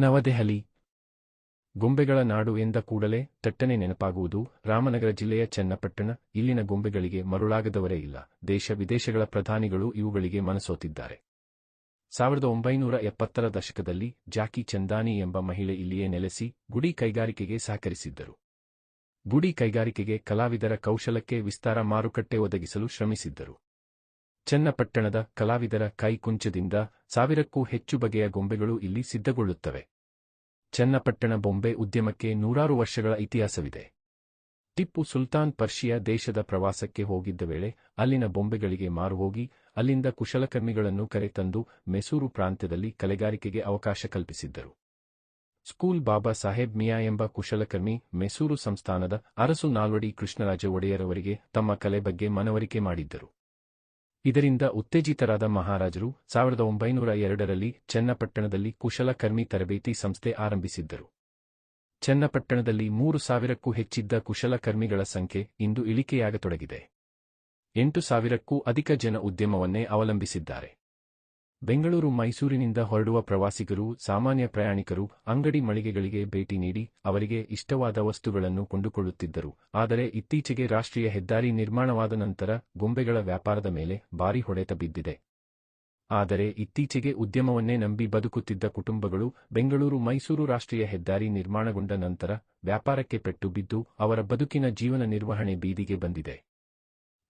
ನವದೆಹಲಿ. ಗೊಂಬೆಗಳ ನಾಡು ಎಂದ ಕೂಡಲೇ ತಟ್ಟನೆ ನೆನಪಾಗುವುದು. ರಾಮನಗರ ಜಿಲ್ಲೆಯ ಚನ್ನಪಟ್ಟಣ, ಇಲ್ಲಿನ ಗೊಂಬೆಗಳಿಗೆ ಮರುಳಾಗದವರೇ ಇಲ್ಲ. ದೇಶ ವಿದೇಶಗಳ ಪ್ರಧಾನಿಗಳು ಇವುಗಳಿಗೆ ಮನಸೋತಿದ್ದಾರೆ. ಸಾವಿರದ ಒಂಬೈನೂರ ಎಪ್ಪತ್ತರ ದಶಕದಲ್ಲಿ ಜಾಕಿ ಚಂದಾನಿ ಎಂಬ ಮಹಿಳೆ ಇಲ್ಲಿಯೇ ನೆಲೆಸಿ ಗುಡಿ ಕೈಗಾರಿಕೆಗೆ ಸಹಕರಿಸಿದ್ದರು. ಗುಡಿ ಕೈಗಾರಿಕೆಗೆ ಕಲಾವಿದರ ಕೌಶಲಕ್ಕೆ ವಿಸ್ತಾರ ಮಾರುಕಟ್ಟೆ ಒದಗಿಸಲು ಶ್ರಮಿಸಿದ್ದರು. ಚನ್ನಪಟ್ಟಣದ ಕಲಾವಿದರ ಕೈಕುಂಚದಿಂದ ಸಾವಿರಕ್ಕೂ ಹೆಚ್ಚು ಬಗೆಯ ಗೊಂಬೆಗಳು ಇಲ್ಲಿ ಸಿದ್ಧಗೊಳ್ಳುತ್ತವೆ. ಚನ್ನಪಟ್ಟಣ ಬೊಂಬೆ ಉದ್ಯಮಕ್ಕೆ ನೂರಾರು ವರ್ಷಗಳ ಇತಿಹಾಸವಿದೆ. ಟಿಪ್ಪು ಸುಲ್ತಾನ್ ಪರ್ಷಿಯಾ ದೇಶದ ಪ್ರವಾಸಕ್ಕೆ ಹೋಗಿದ್ದ ವೇಳೆ ಅಲ್ಲಿನ ಬೊಂಬೆಗಳಿಗೆ ಮಾರುಹೋಗಿ ಅಲ್ಲಿಂದ ಕುಶಲಕರ್ಮಿಗಳನ್ನು ಕರೆತಂದು ಮೆಸೂರು ಪ್ರಾಂತ್ಯದಲ್ಲಿ ಕಲೆಗಾರಿಕೆಗೆ ಅವಕಾಶ ಕಲ್ಪಿಸಿದ್ದರು. ಸ್ಕೂಲ್ ಬಾಬಾ ಸಾಹೇಬ್ ಮಿಯಾ ಎಂಬ ಕುಶಲಕರ್ಮಿ ಮೆಸೂರು ಸಂಸ್ಥಾನದ ಅರಸು ನಾಲ್ವಡಿ ಕೃಷ್ಣರಾಜ ಒಡೆಯರವರಿಗೆ ತಮ್ಮ ಕಲೆ ಬಗ್ಗೆ ಮನವರಿಕೆ ಮಾಡಿದ್ದರು. ಇದರಿಂದ ಉತ್ತೇಜಿತರಾದ ಮಹಾರಾಜರು ಸಾವಿರದ ಒಂಬೈನೂರ ಎರಡರಲ್ಲಿ ಚನ್ನಪಟ್ಟಣದಲ್ಲಿ ಕುಶಲಕರ್ಮಿ ತರಬೇತಿ ಸಂಸ್ಥೆ ಆರಂಭಿಸಿದ್ದರು. ಚನ್ನಪಟ್ಟಣದಲ್ಲಿ ಮೂರು ಸಾವಿರಕ್ಕೂ ಹೆಚ್ಚಿದ್ದ ಕುಶಲಕರ್ಮಿಗಳ ಸಂಖ್ಯೆ ಇಂದು ಇಳಿಕೆಯಾಗತೊಡಗಿದೆ. ಎಂಟು ಸಾವಿರಕ್ಕೂ ಅಧಿಕ ಜನ ಉದ್ಯಮವನ್ನೇ ಅವಲಂಬಿಸಿದ್ದಾರೆ. ಬೆಂಗಳೂರು ಮೈಸೂರಿನಿಂದ ಹೊರಡುವ ಪ್ರವಾಸಿಗರು, ಸಾಮಾನ್ಯ ಪ್ರಯಾಣಿಕರು, ಅಂಗಡಿ ಮಳಿಗೆಗಳಿಗೆ ಭೇಟಿ ನೀಡಿ ಅವರಿಗೆ ಇಷ್ಟವಾದ ವಸ್ತುಗಳನ್ನು ಕೊಂಡುಕೊಳ್ಳುತ್ತಿದ್ದರು. ಆದರೆ ಇತ್ತೀಚೆಗೆ ರಾಷ್ಟ್ರೀಯ ಹೆದ್ದಾರಿ ನಿರ್ಮಾಣವಾದ ನಂತರ ಗೊಂಬೆಗಳ ವ್ಯಾಪಾರದ ಮೇಲೆ ಭಾರಿ ಹೊಡೆತ ಬಿದ್ದಿದೆ. ಆದರೆ ಇತ್ತೀಚೆಗೆ ಉದ್ಯಮವನ್ನೇ ನಂಬಿ ಬದುಕುತ್ತಿದ್ದ ಕುಟುಂಬಗಳು ಬೆಂಗಳೂರು ಮೈಸೂರು ರಾಷ್ಟ್ರೀಯ ಹೆದ್ದಾರಿ ನಿರ್ಮಾಣಗೊಂಡ ನಂತರ ವ್ಯಾಪಾರಕ್ಕೆ ಪೆಟ್ಟು ಬಿದ್ದು ಅವರ ಬದುಕಿನ ಜೀವನ ನಿರ್ವಹಣೆ ಬೀದಿಗೆ ಬಂದಿದೆ.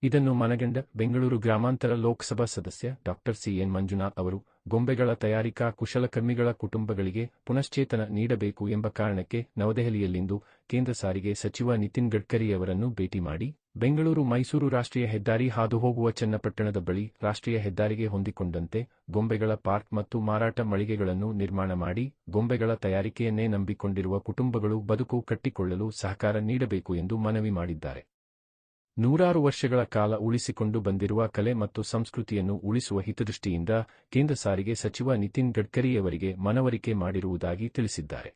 ಇದನ್ನು ಮನಗಂಡ ಬೆಂಗಳೂರು ಗ್ರಾಮಾಂತರ ಲೋಕಸಭಾ ಸದಸ್ಯ ಡಾ ಸಿಎನ್ ಮಂಜುನಾಥ್ ಅವರು ಗೊಂಬೆಗಳ ತಯಾರಿಕಾ ಕುಶಲಕರ್ಮಿಗಳ ಕುಟುಂಬಗಳಿಗೆ ಪುನಶ್ಚೇತನ ನೀಡಬೇಕು ಎಂಬ ಕಾರಣಕ್ಕೆ ನವದೆಹಲಿಯಲ್ಲಿಂದು ಕೇಂದ್ರ ಸಾರಿಗೆ ಸಚಿವ ನಿತಿನ್ ಗಡ್ಕರಿಯವರನ್ನು ಭೇಟಿ ಮಾಡಿ ಬೆಂಗಳೂರು ಮೈಸೂರು ರಾಷ್ಟ್ರೀಯ ಹೆದ್ದಾರಿ ಹಾದುಹೋಗುವ ಚನ್ನಪಟ್ಟಣದ ಬಳಿ ರಾಷ್ಟ್ರೀಯ ಹೆದ್ದಾರಿಗೆ ಹೊಂದಿಕೊಂಡಂತೆ ಗೊಂಬೆಗಳ ಪಾರ್ಕ್ ಮತ್ತು ಮಾರಾಟ ಮಳಿಗೆಗಳನ್ನು ನಿರ್ಮಾಣ ಮಾಡಿ ಗೊಂಬೆಗಳ ತಯಾರಿಕೆಯನ್ನೇ ನಂಬಿಕೊಂಡಿರುವ ಕುಟುಂಬಗಳು ಬದುಕು ಕಟ್ಟಿಕೊಳ್ಳಲು ಸಹಕಾರ ನೀಡಬೇಕು ಎಂದು ಮನವಿ ಮಾಡಿದ್ದಾರೆ. ನೂರಾರು ವರ್ಷಗಳ ಕಾಲ ಉಳಿಸಿಕೊಂಡು ಬಂದಿರುವ ಕಲೆ ಮತ್ತು ಸಂಸ್ಕೃತಿಯನ್ನು ಉಳಿಸುವ ಹಿತದೃಷ್ಟಿಯಿಂದ ಕೇಂದ್ರ ಸಾರಿಗೆ ಸಚಿವ ನಿತಿನ್ ಗಡ್ಕರಿಯವರಿಗೆ ಮನವರಿಕೆ ಮಾಡಿರುವುದಾಗಿ ತಿಳಿಸಿದ್ದಾರೆ.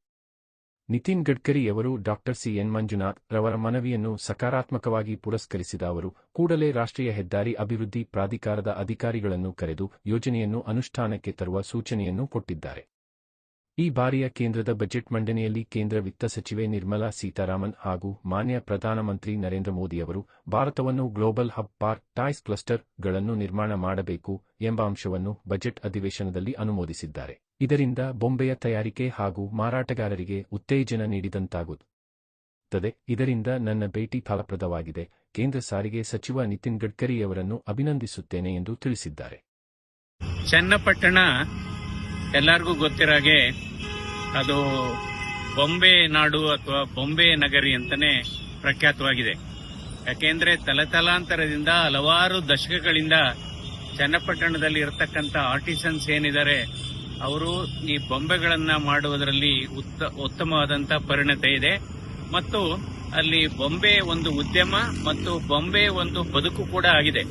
ನಿತಿನ್ ಗಡ್ಕರಿಯವರು ಡಾ. ಸಿಎನ್ ಮಂಜುನಾಥ್ ರವರ ಮನವಿಯನ್ನು ಸಕಾರಾತ್ಮಕವಾಗಿ ಪುರಸ್ಕರಿಸಿದ ಅವರು, ಕೂಡಲೇ ರಾಷ್ಟ್ರೀಯ ಹೆದ್ದಾರಿ ಅಭಿವೃದ್ಧಿ ಪ್ರಾಧಿಕಾರದ ಅಧಿಕಾರಿಗಳನ್ನು ಕರೆದು ಯೋಜನೆಯನ್ನು ಅನುಷ್ಠಾನಕ್ಕೆ ತರುವ ಸೂಚನೆಯನ್ನು ಕೊಟ್ಟಿದ್ದಾರೆ. ಈ ಬಾರಿಯ ಕೇಂದ್ರದ ಬಜೆಟ್ ಮಂಡನೆಯಲ್ಲಿ ಕೇಂದ್ರ ವಿತ್ತ ಸಚಿವೆ ನಿರ್ಮಲಾ ಸೀತಾರಾಮನ್ ಹಾಗೂ ಮಾನ್ಯ ಪ್ರಧಾನಮಂತ್ರಿ ನರೇಂದ್ರ ಮೋದಿಯವರು ಭಾರತವನ್ನು ಗ್ಲೋಬಲ್ ಹಬ್ ಪಾರ್ಕ್ ಟಾಯ್ಸ್ ಕ್ಲಸ್ಟರ್ಗಳನ್ನು ನಿರ್ಮಾಣ ಮಾಡಬೇಕು ಎಂಬ ಅಂಶವನ್ನು ಬಜೆಟ್ ಅಧಿವೇಶನದಲ್ಲಿ ಅನುಮೋದಿಸಿದ್ದಾರೆ. ಇದರಿಂದ ಬೊಂಬೆಯ ತಯಾರಿಕೆ ಹಾಗೂ ಮಾರಾಟಗಾರರಿಗೆ ಉತ್ತೇಜನ ನೀಡಿದಂತಾಗುತ್ತದೆ. ಇದರಿಂದ ನನ್ನ ಭೇಟಿ ಫಲಪ್ರದವಾಗಿದೆ. ಕೇಂದ್ರ ಸಾರಿಗೆ ಸಚಿವ ನಿತಿನ್ ಗಡ್ಕರಿಯವರನ್ನು ಅಭಿನಂದಿಸುತ್ತೇನೆ ಎಂದು ತಿಳಿಸಿದ್ದಾರೆ. ಚನ್ನಪಟ್ಟಣ ಎಲ್ಲರಿಗೂ ಗೊತ್ತಿರಾಗೆ ಅದು ಬೊಂಬೆ ನಾಡು ಅಥವಾ ಬೊಂಬೆ ನಗರಿ ಅಂತಾನೆ ಪ್ರಖ್ಯಾತವಾಗಿದೆ. ಯಾಕೆಂದ್ರೆ ತಲತಲಾಂತರದಿಂದ ಹಲವಾರು ದಶಕಗಳಿಂದ ಚನ್ನಪಟ್ಟಣದಲ್ಲಿ ಇರತಕ್ಕಂಥ ಆರ್ಟಿಸನ್ಸ್ ಏನಿದ್ದಾರೆ, ಅವರು ಈ ಬೊಂಬೆಗಳನ್ನ ಮಾಡುವುದರಲ್ಲಿ ಉತ್ತ, ಉತ್ತಮವಾದಂತ ಪರಿಣತಿ ಇದೆ. ಮತ್ತು ಅಲ್ಲಿ ಬೊಂಬೆ ಒಂದು ಉದ್ಯಮ ಮತ್ತು ಬೊಂಬೆ ಒಂದು ಬದುಕು ಕೂಡ ಆಗಿದೆ.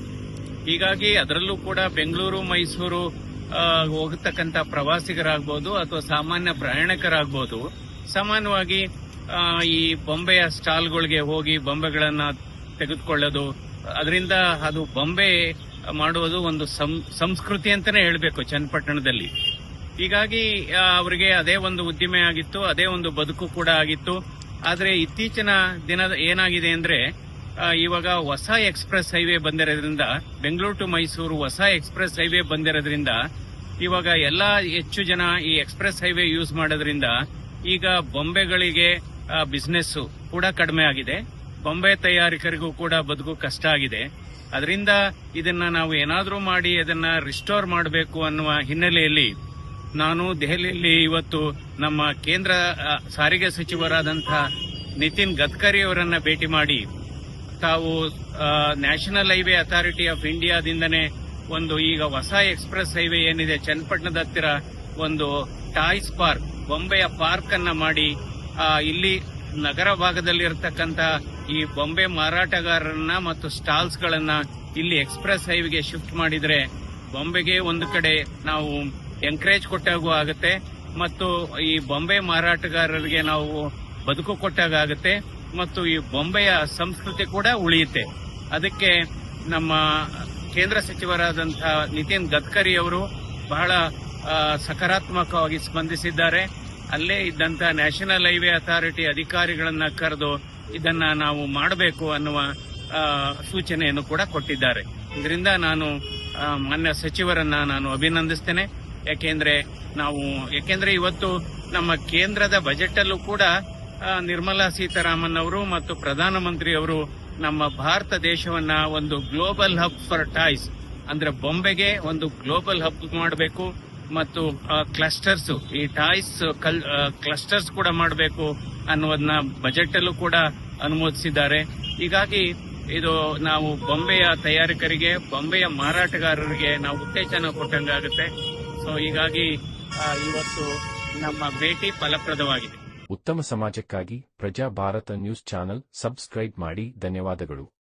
ಹೀಗಾಗಿ ಅದರಲ್ಲೂ ಕೂಡ ಬೆಂಗಳೂರು, ಮೈಸೂರು ಆ, ಹೋಗತಕ್ಕಂತ ಪ್ರವಾಸಿಗರಾಗ್ಬೋದು ಅಥವಾ ಸಾಮಾನ್ಯ ಪ್ರಯಾಣಿಕರಾಗ್ಬೋದು ಸಾಮಾನ್ಯವಾಗಿ ಈ ಬೊಂಬೆಯ ಸ್ಟಾಲ್ಗಳಿಗೆ ಹೋಗಿ ಬೊಂಬೆಗಳನ್ನು ತೆಗೆದುಕೊಳ್ಳೋದು ಅದರಿಂದ ಅದು ಬೊಂಬೆ ಮಾಡುವುದು ಒಂದು ಸಂಸ್ಕೃತಿ ಅಂತಾನೆ ಹೇಳಬೇಕು ಚನ್ನಪಟ್ಟಣದಲ್ಲಿ. ಹೀಗಾಗಿ ಅವರಿಗೆ ಅದೇ ಒಂದು ಉದ್ದಿಮೆ ಆಗಿತ್ತು ಅದೇ ಒಂದು ಬದುಕು ಕೂಡ ಆಗಿತ್ತು. ಆದರೆ ಇತ್ತೀಚಿನ ದಿನದ ಏನಾಗಿದೆ ಅಂದ್ರೆ ಇವಾಗ ಹೊಸ ಎಕ್ಸ್ಪ್ರೆಸ್ ಹೈವೇ ಬಂದಿರೋದ್ರಿಂದ ಬೆಂಗಳೂರು ಟು ಮೈಸೂರು ಹೊಸ ಎಕ್ಸ್ಪ್ರೆಸ್ ಹೈವೇ ಬಂದಿರೋದ್ರಿಂದ ಇವಾಗ ಎಲ್ಲಾ ಹೆಚ್ಚು ಜನ ಈ ಎಕ್ಸ್ಪ್ರೆಸ್ ಹೈವೇ ಯೂಸ್ ಮಾಡೋದ್ರಿಂದ ಈಗ ಬೊಂಬೆಗಳಿಗೆ ಬಿಸ್ನೆಸ್ ಕೂಡ ಕಡಿಮೆ ಆಗಿದೆ. ಬೊಂಬೆ ತಯಾರಿಕರಿಗೂ ಕೂಡ ಬದುಕು ಕಷ್ಟ ಆಗಿದೆ. ಅದರಿಂದ ಇದನ್ನ ನಾವು ಏನಾದರೂ ಮಾಡಿ ಅದನ್ನ ರಿಸ್ಟೋರ್ ಮಾಡಬೇಕು ಅನ್ನುವ ಹಿನ್ನೆಲೆಯಲ್ಲಿ ನಾನು ದೆಹಲಿಯಲ್ಲಿ ಇವತ್ತು ನಮ್ಮ ಕೇಂದ್ರ ಸಾರಿಗೆ ಸಚಿವರಾದಂತಹ ನಿತಿನ್ ಗಡ್ಕರಿ ಅವರನ್ನ ಭೇಟಿ ಮಾಡಿ ತಾವು ನ್ಯಾಷನಲ್ ಹೈವೇ ಅಥಾರಿಟಿ ಆಫ್ ಇಂಡಿಯಾದಿಂದನೇ ಒಂದು ಈಗ ಹೊಸ ಎಕ್ಸ್ಪ್ರೆಸ್ ಹೈವೇ ಏನಿದೆ ಚನ್ನಪಟ್ಟಣದ ಹತ್ತಿರ ಒಂದು ಟಾಯ್ಸ್ ಪಾರ್ಕ್ ಬೊಂಬೆಯ ಪಾರ್ಕ್ ಅನ್ನ ಮಾಡಿ ಇಲ್ಲಿ ನಗರ ಭಾಗದಲ್ಲಿ ಇರತಕ್ಕಂತ ಈ ಬೊಂಬೆ ಮಾರಾಟಗಾರರನ್ನ ಮತ್ತು ಸ್ಟಾಲ್ಸ್ ಗಳನ್ನ ಇಲ್ಲಿ ಎಕ್ಸ್ಪ್ರೆಸ್ ಹೈವೇಗೆ ಶಿಫ್ಟ್ ಮಾಡಿದ್ರೆ ಬೊಂಬೆಗೆ ಒಂದು ಕಡೆ ನಾವು ಎಂಕರೇಜ್ ಕೊಟ್ಟಾಗೂ ಆಗುತ್ತೆ ಮತ್ತು ಈ ಬೊಂಬೆ ಮಾರಾಟಗಾರರಿಗೆ ನಾವು ಬದುಕು ಕೊಟ್ಟಾಗ ಆಗುತ್ತೆ ಮತ್ತು ಈ ಬೊಂಬೆಯ ಸಂಸ್ಕೃತಿ ಕೂಡ ಉಳಿಯುತ್ತೆ. ಅದಕ್ಕೆ ನಮ್ಮ ಕೇಂದ್ರ ಸಚಿವರಾದಂತಹ ನಿತಿನ್ ಗಡ್ಕರಿ ಅವರು ಬಹಳ ಸಕಾರಾತ್ಮಕವಾಗಿ ಸ್ಪಂದಿಸಿದ್ದಾರೆ. ಅಲ್ಲೇ ಇದ್ದಂತಹ ನ್ಯಾಷನಲ್ ಹೈವೇ ಅಥಾರಿಟಿ ಅಧಿಕಾರಿಗಳನ್ನ ಕರೆದು ಇದನ್ನ ನಾವು ಮಾಡಬೇಕು ಅನ್ನುವ ಸೂಚನೆಯನ್ನು ಕೂಡ ಕೊಟ್ಟಿದ್ದಾರೆ. ಇದರಿಂದ ನಾನು ಮಾನ್ಯ ಸಚಿವರನ್ನ ನಾನು ಅಭಿನಂದಿಸ್ತೇನೆ. ಯಾಕೆಂದ್ರೆ ನಾವು, ಯಾಕೆಂದ್ರೆ ಇವತ್ತು ನಮ್ಮ ಕೇಂದ್ರದ ಬಜೆಟ್ ಅಲ್ಲೂ ಕೂಡ ನಿರ್ಮಲಾ ಸೀತಾರಾಮನ್ ಅವರು ಮತ್ತು ಪ್ರಧಾನಮಂತ್ರಿ ಅವರು ನಮ್ಮ ಭಾರತ ದೇಶವನ್ನ ಒಂದು ಗ್ಲೋಬಲ್ ಹಬ್ ಫಾರ್ ಟಾಯ್ಸ್, ಅಂದ್ರೆ ಬೊಂಬೆಗೆ ಒಂದು ಗ್ಲೋಬಲ್ ಹಬ್ ಮಾಡಬೇಕು, ಮತ್ತು ಕ್ಲಸ್ಟರ್ಸ್, ಈ ಟಾಯ್ಸ್ ಕ್ಲಸ್ಟರ್ಸ್ ಕೂಡ ಮಾಡಬೇಕು ಅನ್ನೋದನ್ನ ಬಜೆಟ್ ಅಲ್ಲೂ ಕೂಡ ಅನುಮೋದಿಸಿದ್ದಾರೆ. ಹೀಗಾಗಿ ಇದು ನಾವು ಬೊಂಬೆಯ ತಯಾರಕರಿಗೆ, ಬೊಂಬೆಯ ಮಾರಾಟಗಾರರಿಗೆ ನಾವು ಉತ್ತೇಜನ ಕೊಟ್ಟಂಗಾಗುತ್ತೆ. ಸೊ, ಹೀಗಾಗಿ ಇವತ್ತು ನಮ್ಮ ಭೇಟಿ ಫಲಪ್ರದವಾಗಿದೆ. ಉತ್ತಮ ಸಮಾಜಕ್ಕಾಗಿ ಪ್ರಜಾ ಭಾರತ ನ್ಯೂಸ್ ಚಾನೆಲ್ ಸಬ್ಸ್ಕ್ರೈಬ್ ಮಾಡಿ. ಧನ್ಯವಾದಗಳು.